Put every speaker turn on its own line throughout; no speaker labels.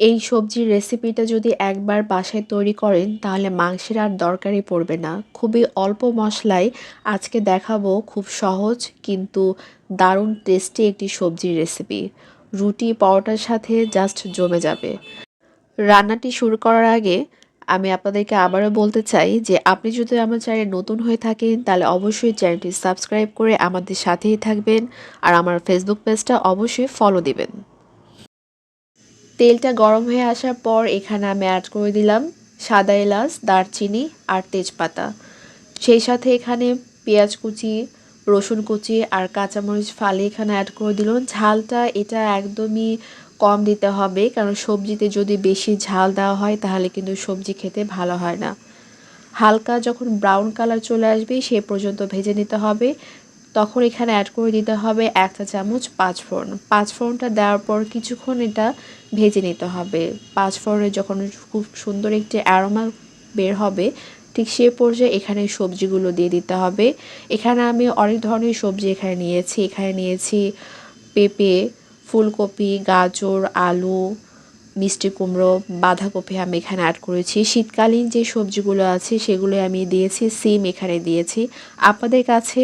এই সবজির রেসিপিটা যদি একবার বাসায় তৈরি করেন, তাহলে মাংসের আর দরকারই পড়বে না। খুবই অল্প মশলায় আজকে দেখাবো খুব সহজ কিন্তু দারুণ টেস্টি একটি সবজির রেসিপি রুটি, পরোটার সাথে জাস্ট জমে যাবে। রান্নাটি শুরু করার আগে আমি আপনাদেরকে আবারও বলতে চাই যে, আপনি যদি আমার চ্যানেল নতুন হয়ে থাকেন, তাহলে অবশ্যই চ্যানেলটি সাবস্ক্রাইব করে আমাদের সাথেই থাকবেন আর আমার ফেসবুক পেজটা অবশ্যই ফলো দিবেন। তেলটা গরম হয়ে আসার পর এখানে আমি অ্যাড করে দিলাম সাদা এলাচ, দারচিনি আর তেজপাতা। সেই সাথে এখানে পেঁয়াজ কুচি, রসুন কুচি আর কাঁচামরিচ ফালি এখানে অ্যাড করে দিলাম। ঝালটা এটা একদমই কম দিতে হবে কারণ সবজিতে যদি বেশি ঝাল দেওয়া হয় তাহলে কিন্তু সবজি খেতে ভালো হয় না। হালকা যখন ব্রাউন কালার চলে আসবে সে পর্যন্ত ভেজে নিতে হবে। তখন এখানে অ্যাড করে দিতে হবে একটা চামচ পাঁচ ফোড়ন। পাঁচ ফোড়নটা দেওয়ার পর কিছুক্ষণ এটা ভেজে নিতে হবে। পাঁচ ফোড়নে যখন খুব সুন্দর একটি অ্যারোমা বের হবে, ঠিক সে পর্যায়ে এখানে সবজিগুলো দিয়ে দিতে হবে। এখানে আমি অনেক ধরনের সবজি এখানে নিয়েছি। এখানে নিয়েছি পেঁপে, ফুলকপি, গাজর, আলু, মিষ্টি কুমড়ো, বাঁধাকপি আমি এখানে অ্যাড করেছি। শীতকালীন যে সবজিগুলো আছে সেগুলো আমি দিয়েছি সিম এখানে দিয়েছি। আপনাদের কাছে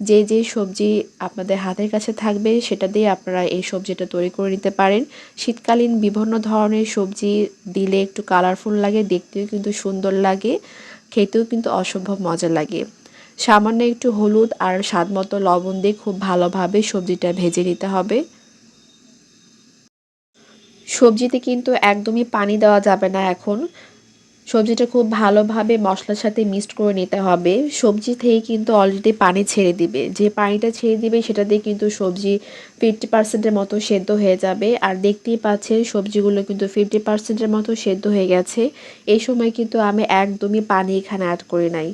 যে যে সবজি আপনাদের হাতের কাছে থাকবে সেটা দিয়ে আপনারা এই সবজিটা তৈরি করে নিতে পারেন। শীতকালীন বিভিন্ন ধরনের সবজি দিলে একটু কালারফুল লাগে, দেখতেও কিন্তু সুন্দর লাগে, খেতেও কিন্তু অসম্ভব মজা লাগে। সামান্য একটু হলুদ আর স্বাদ মতো লবণ দিয়ে খুব ভালোভাবে সবজিটা ভেজে নিতে হবে। সবজিতে কিন্তু একদমই পানি দেওয়া যাবে না এখন। সবজিটা খুব ভালোভাবে মশলার সাথে মিক্সড করে নিতে হবে। সবজি থেকে কিন্তু অলরেডি পানি ছেড়ে দিবে। যে পানিটা ছেড়ে দিবে, সেটা দিয়ে কিন্তু সবজি ফিফটি পার্সেন্টের মতো সেদ্ধ হয়ে যাবে। আর দেখতেই পাচ্ছেন, সবজিগুলো কিন্তু ফিফটি পার্সেন্টের মতো সেদ্ধ হয়ে গেছে। এই সময় কিন্তু আমি একদমই পানি এখানে অ্যাড করি নাই।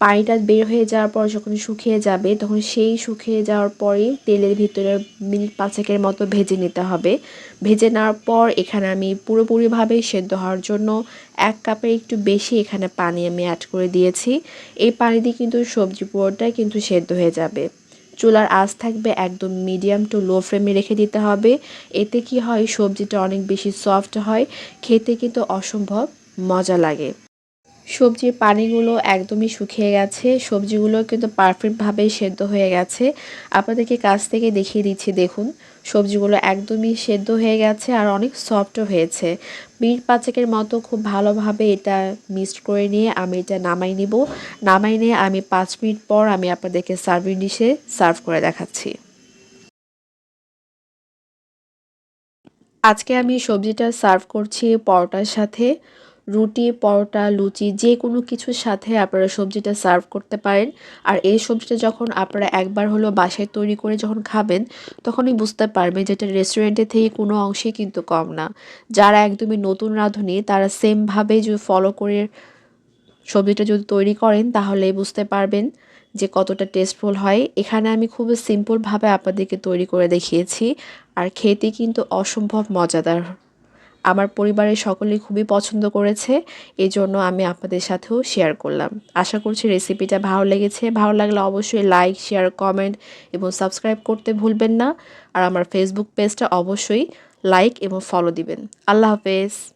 পানিটা বের হয়ে যাওয়ার পর যখন শুকিয়ে যাবে, তখন সেই শুকিয়ে যাওয়ার পরে তেলের ভিতরে মিনিট পাঁচেকের মতো ভেজে নিতে হবে। ভেজে নেওয়ার পর এখানে আমি পুরোপুরিভাবে সেদ্ধ হওয়ার জন্য এক কাপের একটু বেশি এখানে পানি আমি অ্যাড করে দিয়েছি। এই পানি দিয়ে কিন্তু সবজি পুরোটাই কিন্তু সেদ্ধ হয়ে যাবে। চুলার আঁচ থাকবে একদম মিডিয়াম টু লো ফ্লেমে রেখে দিতে হবে। এতে কি হয়, সবজিটা অনেক বেশি সফট হয়, খেতে কিন্তু অসম্ভব মজা লাগে। সবজির পানিগুলো একদমই শুকিয়ে গেছে। সবজিগুলো কিন্তু পারফেক্টভাবে সেদ্ধ হয়ে গেছে। আপনাদেরকে কাছ থেকে দেখিয়ে দিচ্ছি, দেখুন। সবজিগুলো একদমই সেদ্ধ হয়ে গেছে আর অনেক সফটও হয়েছে। মিনিট পাঁচেকের মতো খুব ভালোভাবে এটা মিক্সড করে নিয়ে আমি এটা নামাই নিব। নামাই নিয়ে আমি পাঁচ মিনিট পর আমি আপনাদেরকে সার্ভিং ডিশে সার্ভ করে দেখাচ্ছি। আজকে আমি সবজিটা সার্ভ করছি পরোটার সাথে। রুটি, পরোটা, লুচি যে কোনো কিছুর সাথে আপনারা সবজিটা সার্ভ করতে পারেন। আর এই সবজিটা যখন আপনারা একবার হলো বাসায় তৈরি করে যখন খাবেন, তখনই বুঝতে পারবেন যেটা রেস্টুরেন্টের থেকে কোনো অংশে কিন্তু কম না। যারা একদমই নতুন রাঁধুনি, তারা সেমভাবে যদি ফলো করে সবজিটা যদি তৈরি করেন তাহলে বুঝতে পারবেন যে কতটা টেস্টফুল হয়। এখানে আমি খুব সিম্পলভাবে আপনাদেরকে তৈরি করে দেখিয়েছি। আর খেতে কিন্তু অসম্ভব মজাদার আমার পরিবারের সকলেই খুবই পছন্দ করেছে, এই জন্য আমি আপনাদের সাথেও শেয়ার করলাম। আশা করছি রেসিপিটা ভালো লেগেছে। ভালো লাগলে অবশ্যই লাইক শেয়ার কমেন্ট এবং সাবস্ক্রাইব করতে ভুলবেন না। আর আমার ফেসবুক পেজটা অবশ্যই লাইক এবং ফলো দিবেন। আল্লাহ হাফেজ।